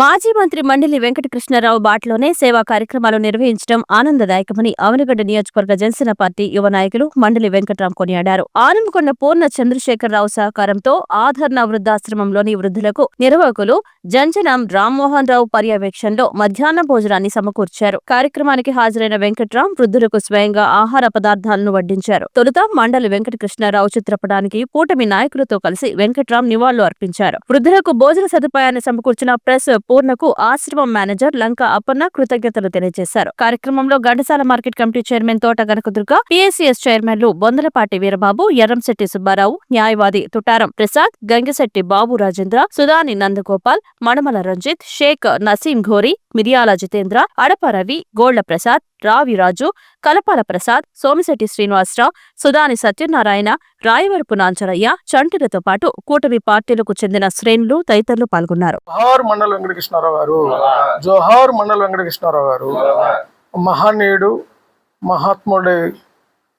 మాజీ మంత్రి మండలి వెంకటకృష్ణారావు బాటలోనే సేవా కార్యక్రమాలు నిర్వహించడం ఆనందదాయకమని అవనగడ్డ నియోజకవర్గ జనసేన పార్టీ యువ నాయకులు మండలి వెంకట్రాం కొనియాడారు. ఆనంకొండ పూర్ణ చంద్రశేఖరరావు సహకారంతో ఆధర్ణ వృద్ధాశ్రమంలోని వృద్ధులకు నిర్వాహకులు జంజనం రామ్మోహన్ రావు పర్యవేక్షణలో మధ్యాహ్న భోజనాన్ని సమకూర్చారు. కార్యక్రమానికి హాజరైన వెంకట్రాం వృద్ధులకు స్వయంగా ఆహార పదార్థాలను వడ్డించారు. తొలుత మండలి వెంకటకృష్ణారావు చిత్రపటానికి కూటమి నాయకులతో కలిసి వెంకట్రాం నివాళులు అర్పించారు. వృద్ధులకు భోజన సదుపాయాన్ని సమకూర్చిన ప్రెస్ పూర్ణకు ఆశ్రమం మేనేజర్ లంక అప్పన్న కృతజ్ఞతలు తెలియజేశారు. కార్యక్రమంలో ఘంటసాల మార్కెట్ కమిటీ చైర్మన్ తోట కనకదుర్గ పిఎస్సిఎస్ చైర్మన్లు బొందలపాటి వీరబాబు ఎర్రంశెట్టి సుబ్బారావు న్యాయవాది తుటారం ప్రసాద్ గంగిశెట్టి బాబు రాజేంద్ర సుధాని నందగోపాల్ మణమల రంజిత్ షేక్ నసీం ఘోరీ మిరియాల జితేంద్ర అడప రవి గోళ్ళ ప్రసాద్ రావిరాజు కలపాల ప్రసాద్ సోమిశెట్టి శ్రీనివాసరావు సుధాని సత్యనారాయణ రాయవరపు నాంచరయ్య చంటిలతో పాటు కూటమి పార్టీలకు చెందిన శ్రేణులు తదితరులు పాల్గొన్నారు. జోహార్ మండల వెంకటకృష్ణారావు గారు జోహార్ మండల వెంకటకృష్ణారావు గారు మహానీయుడు మహాత్ముడి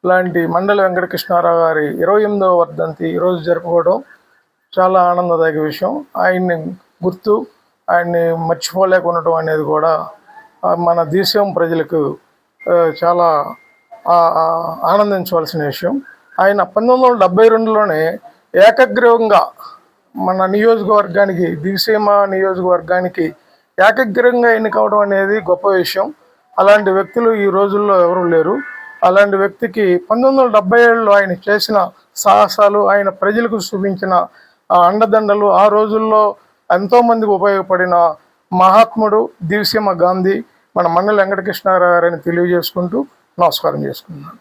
లాంటి మండల వెంకటకృష్ణారావు గారి ఇరవై ఎనిమిదవ వర్ధంతి ఈరోజు జరుపుకోవడం చాలా ఆనందదాయక విషయం. ఆయన్ని గుర్తు ఆయన్ని మర్చిపోలేకుండటం అనేది కూడా మన దేశం ప్రజలకు చాలా ఆనందించవలసిన విషయం. ఆయన పంతొమ్మిది వందల డెబ్బై రెండులోనే ఏకగ్రీవంగా మన నియోజకవర్గానికి దివిసీమ నియోజకవర్గానికి ఏకగ్రీవంగా ఎన్నికవడం అనేది గొప్ప విషయం. అలాంటి వ్యక్తులు ఈ రోజుల్లో ఎవరు లేరు. అలాంటి వ్యక్తికి పంతొమ్మిది వందల డెబ్బై ఏడులో ఆయన చేసిన సాహసాలు ఆయన ప్రజలకు చూపించిన అండదండలు ఆ రోజుల్లో ఎంతోమందికి ఉపయోగపడిన మహాత్ముడు దివిసీమ గాంధీ. మన మండలి వెంకటకృష్ణారావు గారని తెలియజేసుకుంటూ నమస్కారం చేసుకున్నాను